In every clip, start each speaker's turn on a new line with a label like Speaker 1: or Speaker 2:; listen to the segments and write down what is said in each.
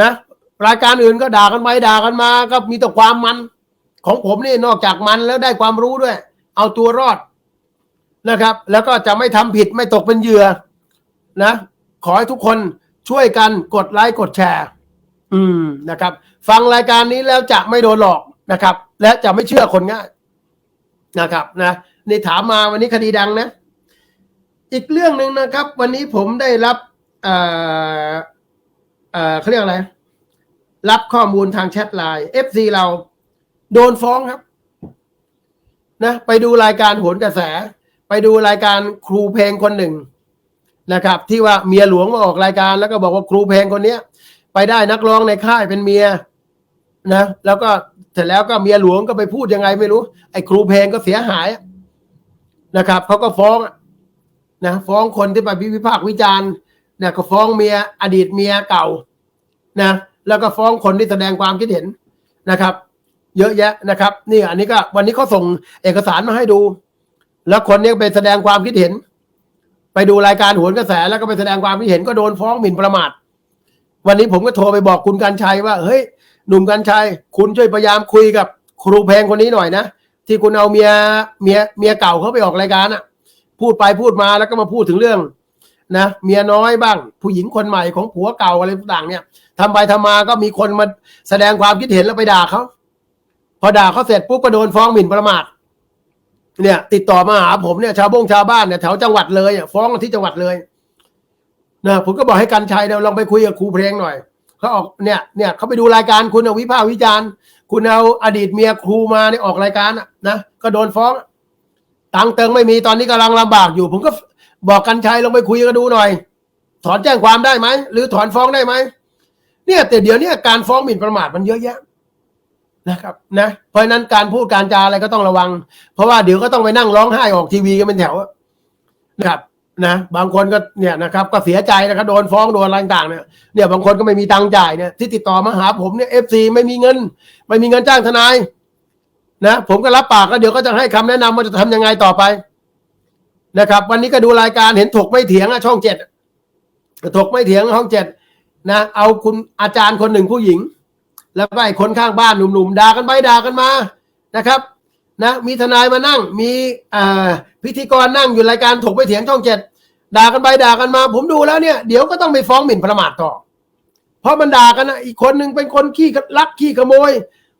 Speaker 1: นะรายการอื่นก็ด่ากันไปด่ากันมาก็มีแต่ความมัน ของผมนี่นอกจากมันแล้วได้ความรู้ด้วย เอาตัวรอดนะครับ แล้วก็จะไม่ทำผิดไม่ตกเป็นเหยื่อนะ ขอให้ทุกคนช่วยกันกดไลค์กดแชร์ อืมนะครับ ฟังรายการนี้แล้วจะไม่โดนหลอกนะครับ และจะไม่เชื่อคนง่ายนะครับนะนี่ถามมาวันนี้คดีดังนะ อีกเรื่องหนึ่งนะครับ วันนี้ผมได้รับอ่อ เอ่อเขาเรียกอะไร รับข้อมูลทางแชทไลน์ FC เราโดนฟ้องครับ นะ ไปดูรายการโหนกระแส ไปดูรายการครูเพลงคนหนึ่งนะครับ ที่ว่าเมียหลวงมาออกรายการ แล้วก็บอกว่าครูเพลงคนเนี้ย ไปได้นักร้องในค่ายเป็นเมียนะ แล้วก็เสร็จแล้วก็เมียหลวงก็ไปพูดยังไงไม่รู้ ไอ้ครูเพลงก็เสียหายนะครับเขาก็ฟ้องนะฟ้องคนที่ไปวิพากษ์วิจารณ์ นี่ยก็ฟ้องเมียอดีตเมียเก่านะแล้วก็ฟ้องคนที่แสดงความคิดเห็นนะครับ เยอะแยะนะครับ นี่อันนี้ก็วันนี้เขาส่งเอกสารมาให้ดู แล้วคนนี้ไปแสดงความคิดเห็น ไปดูรายการโหนกระแสแล้วก็ไปแสดงความคิดเห็นก็โดนฟ้องหมิ่นประมาทวันนี้ผมก็โทรไปบอกคุณกัญชัยว่าเฮ้ยหนุ่มกัญชัย คุณช่วยพยายามคุยกับครูเพลงคนนี้หน่อยนะที่คุณเอาเมียเมียเมียเก่าเขาไปออกรายการอะพูดไปพูดมาแล้วก็มาพูดถึงเรื่อง นะเมียน้อยบ้าง ผู้หญิงคนใหม่ของผัวเก่าอะไรต่างเนี่ยทำไปทำมาก็มีคนมาแสดงความคิดเห็นแล้วไปด่าเขาพอด่าเขาเสร็จปุ๊บก็โดนฟ้องหมิ่นประมาทเนี่ย ติดต่อมาหาผมเนี่ยชาวบงชาวบ้านเนี่ยแถวจังหวัดเลยฟ้องที่จังหวัดเลยนะผมก็บอกให้กันชัยเราลองไปคุยกับครูเพลงหน่อยเขาออกเนี่ยเนี่ยเขาไปดูรายการคุณเอาวิพาวิจารณ์ คุณเอาอดีตเมียครูมาเนี่ยออกรายการนะก็โดนฟ้องตังเติงไม่มีตอนนี้กำลังลำบากอยู่ ผมก็ บอกกันชัยลงไปคุยกันดูหน่อย ถอนแจ้งความได้ไหม หรือถอนฟ้องได้ไหม เนี่ย แต่เดี๋ยวนี้การฟ้องหมิ่นประมาทมันเยอะแยะนะครับนะเพราะนั้นการพูดการจาอะไรก็ต้องระวัง เพราะว่าเดี๋ยวก็ต้องไปนั่งร้องไห้ออกทีวีกันเป็นแถวนะครับนะบางคนก็เนี่ยนะครับก็เสียใจนะครับโดนฟ้องโดนอะไรต่างเนี่ยเนี่ยบางคนก็ไม่มีตังค์จ่ายเนี่ยที่ติดต่อมาหาผมเนี่ยเอฟซีไม่มีเงิน ไม่มีเงินจ้างทนายนะผมก็รับปากแล้วเดี๋ยวก็จะให้คำแนะนำว่าจะทำยังไงต่อไป นะครับ วันนี้ก็ดูรายการเห็นถกไม่เถียงอะช่องเจ็ดถกไม่เถียงช่องเจ็ดนะเอาคุณอาจารย์คนหนึ่งผู้หญิง แล้วก็ไอ้คนข้างบ้านหนุ่มๆด่ากันไปด่ากันมานะครับนะมีทนายมานั่ง มีอ่าพิธีกรนั่งอยู่รายการถกไม่เถียงช่องเจ็ดด่ากันไปด่ากันมา ผมดูแล้วเนี่ยเดี๋ยวก็ต้องไปฟ้องหมิ่นประมาทต่อ เพราะมันด่ากันนะอีกคนหนึ่งเป็นคนขี้ลักขี้ขโมย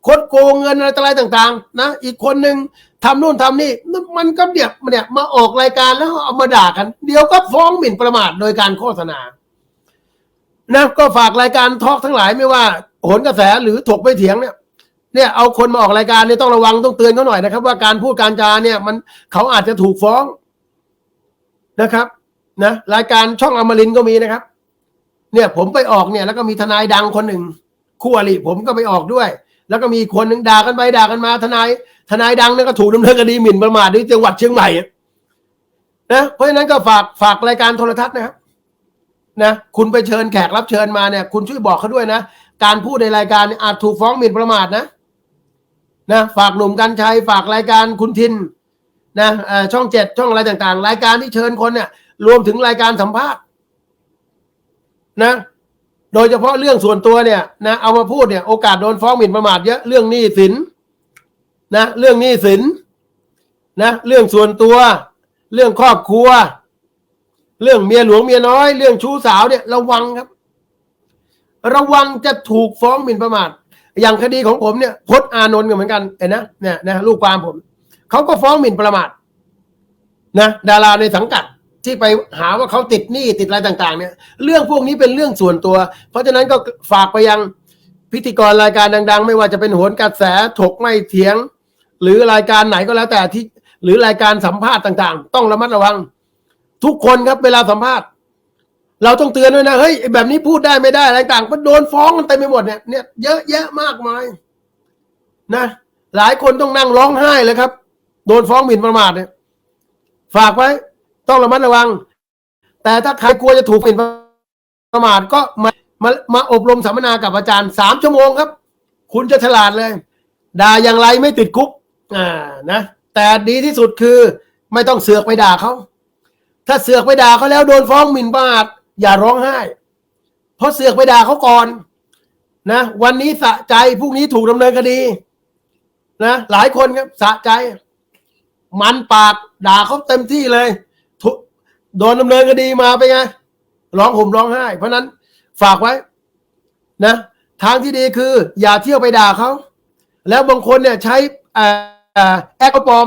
Speaker 1: คดโกงเงินอะไรต่างๆ นะ อีกคนหนึ่งทำนู่นทำนี่ มันก็เดี๋ยวเนี่ยมาออกรายการแล้วเอามาด่ากัน เดี๋ยวก็ฟ้องหมิ่นประมาทโดยการโฆษณา นะ ก็ฝากรายการทอกทั้งหลายไม่ว่าโหนกระแสหรือถกไปเถียงเนี่ยเนี่ยเอาคนมาออกรายการเนี่ยต้องระวังต้องเตือนเขาหน่อยนะครับ ว่าการพูดการจาเนี่ยมันเขาอาจจะถูกฟ้องนะครับนะรายการช่องอมรินก็มีนะครับ เนี่ยผมไปออกเนี่ยแล้วก็มีทนายดังคนหนึ่งคู่อริผมก็ไปออกด้วย แล้วก็มีคนหนึ่งด่ากันไปด่ากันมา ทนาย ทนายดังนั่นก็ถูกดำเนินคดีหมิ่นประมาทที่จังหวัดเชียงใหม่นะเพราะฉะนั้นก็ฝากฝากรายการโทรทัศน์นะครับนะคุณไปเชิญแขกรับเชิญมาเนี่ย คุณช่วยบอกเขาด้วยนะ การพูดในรายการอาจถูกฟ้องหมิ่นประมาทนะนะฝากหนุ่มกัญชัยฝากรายการคุณทินนะช่องเจ็ดช่องอะไรต่างๆ รายการที่เชิญคนเนี่ย รวมถึงรายการสัมภาษณ์นะ โดยเฉพาะเรื่องส่วนตัวเนี่ยนะเอามาพูดเนี่ยโอกาสโดนฟ้องหมิ่นประมาทเยอะเรื่องหนี้สินนะเรื่องหนี้สินนะเรื่องส่วนตัว เรื่องครอบครัว เรื่องเมียหลวงเมียน้อย เรื่องชู้สาวเนี่ยระวังครับ ระวังจะถูกฟ้องหมิ่นประมาทอย่างคดีของผมเนี่ยพจน์อานนท์ก็เหมือนกันเห็นนะเนี่ยนะลูกความผมเขาก็ฟ้องหมิ่นประมาทนะดาราในสังกัด ที่ไปหาว่าเขาติดหนี้ติดอะไรต่างๆ เนี่ย เรื่องพวกนี้เป็นเรื่องส่วนตัว เพราะฉะนั้นก็ฝากไปยังพิธีกรรายการดัง ๆ ไม่ว่าจะเป็นโหนกระแสถกไม่เถียง หรือรายการไหนก็แล้วแต่ที่ หรือรายการสัมภาษณ์ต่างๆ ต้องระมัดระวัง ทุกคนครับเวลาสัมภาษณ์ เราต้องเตือนด้วยนะเฮ้ยไอแบบนี้พูดได้ไม่ได้อะไรต่างก็โดนฟ้องกันเต็มไปหมดเนี่ยเนี่ยเยอะแยะมากมายนะ หลายคนต้องนั่งร้องไห้เลยครับ โดนฟ้องหมิ่นประมาทเนี่ยฝากไว้ ต้องระมัดระวัง แต่ถ้าใครกลัวจะถูกหมิ่นประมาทก็มามามาอบรมสัมมนากับอาจารย์สามชั่วโมงครับ คุณจะฉลาดเลยด่าอย่างไรไม่ติดคุก อ่านะแต่ดีที่สุดคือไม่ต้องเสือกไปด่าเขาถ้าเสือกไปด่าเขาแล้วโดนฟ้องหมิ่นประมาทอย่าร้องไห้ เพราะเสือกไปด่าเขาก่อนนะวันนี้สะใจพรุ่งนี้ถูกดำเนินคดีนะหลายคนครับสะใจ มันปากด่าเขาเต็มที่เลย โดนดำเนินคดีมาไปไงร้องห่มร้องไห้ เพราะนั้นฝากไว้นะ ทางที่ดีคือ อย่าเที่ยวไปด่าเขา แล้วบางคนเนี่ยใช้อ่าแอคปลอม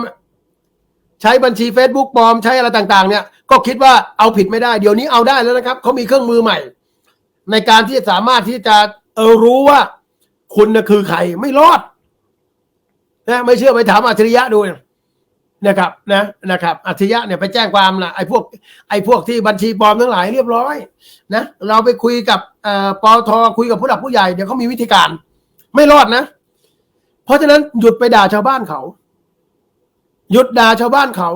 Speaker 1: ใช้บัญชี Facebook ปลอมใช้อะไรต่าง ๆ เนี่ย ก็คิดว่าเอาผิดไม่ได้ เดี๋ยวนี้เอาได้แล้วนะครับ เขามีเครื่องมือใหม่ ในการที่จะสามารถที่จะเออรู้ว่า คุณคือใครไม่รอดนะไม่เชื่อไปถามอัจฉริยะดูน นะครับนะนะครับอัจฉริยะเนี่ยไปแจ้งความละไอ้พวกไอ้พวกที่บัญชีปลอมทั้งหลายเรียบร้อยนะเราไปคุยกับเอ่อปอทคุยกับผู้หลักผู้ใหญ่เดี๋ยวเขามีวิธีการ ไม่รอดนะ เพราะฉะนั้นหยุดไปด่าชาวบ้านเขา หยุดด่าชาวบ้านเขา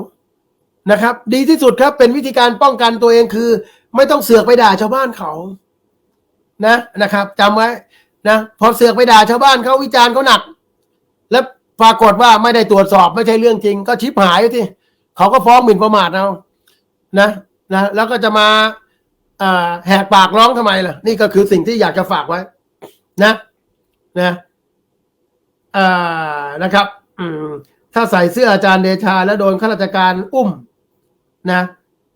Speaker 1: นะครับ ดีที่สุดครับเป็นวิธีการป้องกันตัวเองคือ ไม่ต้องเสือกไปด่าชาวบ้านเขานะนะครับจำไว้นะพอเสือกไปด่าชาวบ้านเขาวิจารณ์เขาหนัก แล้ว ปรากฏว่าไม่ได้ตรวจสอบไม่ใช่เรื่องจริง ก็ชิบหายที่เขาก็ฟ้องหมิ่นประมาทเอานะนะแล้วก็จะมาแหกปากร้องทำไมล่ะ นี่ก็คือสิ่งที่อยากจะฝากไว้ นะนะอ่านะครับถ้าใส่เสื้ออาจารย์เดชา แล้วโดนข้าราชการอุ้ม นะ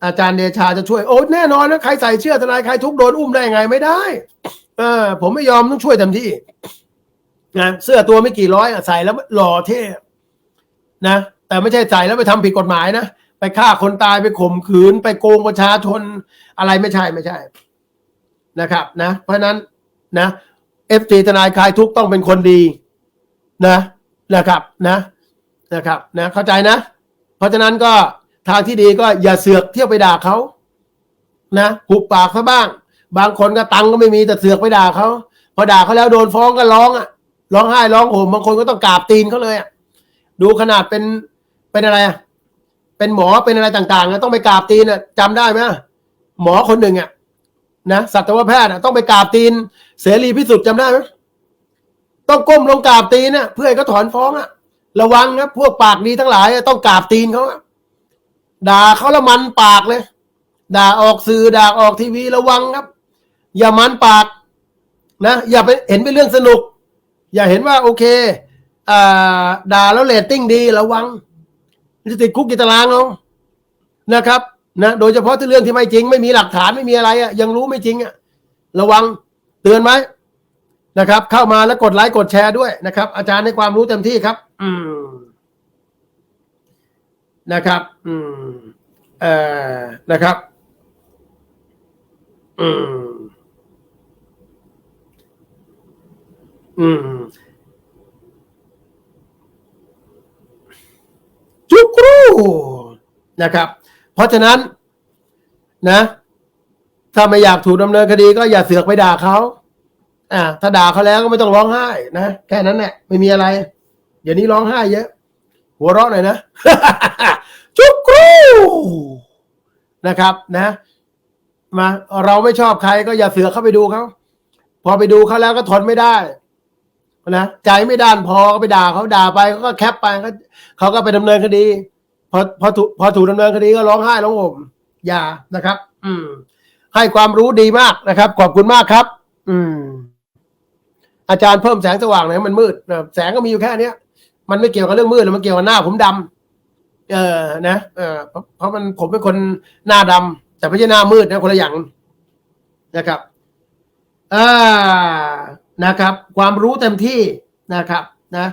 Speaker 1: อาจารย์เดชาจะช่วยโอ้แน่นอนนะใครใส่เชื่อทนายใครทุกโดนอุ้มได้ยังไงไม่ได้ เออ ผมไม่ยอมต้องช่วยเต็มที่ นะเสื้อตัวไม่กี่ร้อยอใส่แล้วหล่อเท่นะแต่ไม่ใช่ใส่แล้วไปทำผิดกฎหมายนะไปฆ่าคนตายไปข่มขืน ไปโกงประชาชนอะไรไม่ใช่ไม่ใช่ นะครับ นะ เพราะนั้นนะเอฟซีทนายคลายทุกข์ต้องเป็นคนดีนะนะครับนะนะครับนะเข้าใจนะ เพราะฉะนั้นก็ทางที่ดีก็อย่าเสือกเที่ยวไปด่าเขานะหุบปากเขาบ้าง บางคนก็ตังก็ไม่มีแต่เสือกไปด่าเขาพอด่าเขาแล้วโดนฟ้องก็ร้องอะ ร้องไห้ร้องโหมบางคนก็ต้องกราบตีนเขาเลยอะดูขนาดเป็นเป็นอะไรอะเป็นหมอเป็นอะไรต่างๆนะต้องไปกราบตีนอะจำได้ไหมหมอคนหนึ่งอะนะสัตวแพทย์อะต้องไปกราบตีน เสรีพิสุทธิ์จำได้ไหมต้องก้มลงกราบตีนน่ะเพื่อให้เขาถอนฟ้องอะ ระวังนะพวกปากดีทั้งหลายต้องกราบตีนเขาอะด่าเขาละมันปากเลยด่าออกสื่อด่าออกทีวีระวังครับ อย่ามันปากนะ อย่าไปเห็นเป็นเรื่องสนุก อย่าเห็นว่าโอเคอ่าด่าแล้วเรตติ้งดีระวังจะติดคุกกิตารางเอานะครับนะโดยเฉพาะที่เรื่องที่ไม่จริง ไม่มีหลักฐานไม่มีอะไรอะยังรู้ไม่จริงอะระวังเตือนไหมนะครับ เข้ามาแล้วกดไลค์กดแชร์ด้วยนะครับ อาจารย์ให้ความรู้เต็มที่ครับ อืมนะครับ อืมเอ่อนะครับ อืม อืมจุกรูนะครับ เพราะฉะนั้นนะ ถ้าไม่อยากถูกดำเนินคดีก็อย่าเสือกไปด่าเขาอ่า ถ้าด่าเขาแล้วก็ไม่ต้องร้องไห้นะแค่นั้นแหละไม่มีอะไร เดี๋ยวนี้ร้องไห้เยอะ หัวเราะหน่อยนะจุกรูนะครับ นะมาเราไม่ชอบใครก็อย่าเสือกเข้าไปดูเขาพอไปดูเขาแล้วก็ทนไม่ได้ นะใจไม่ด้านพอก็ไปด่าเขาด่าไปเขาก็แคปไปเขาเขาก็ไปดำเนินคดี พอพอถูกพอถูกดำเนินคดีก็ร้องไห้ร้องห่มอย่านะครับ อืม ให้ความรู้ดีมากนะครับ ขอบคุณมากครับ อืม อาจารย์เพิ่มแสงสว่างหน่อยมันมืดนะแสงก็มีอยู่แค่เนี้ยมันไม่เกี่ยวกับเรื่องมืดหรอกมันเกี่ยวกับหน้าผมดำเออนะเออเพราะเพราะมันผมเป็นคนหน้าดำแต่ไม่ใช่หน้ามืดนะคนละอย่างนะครับอ่า นะครับ ความรู้เต็มที่นะครับนะ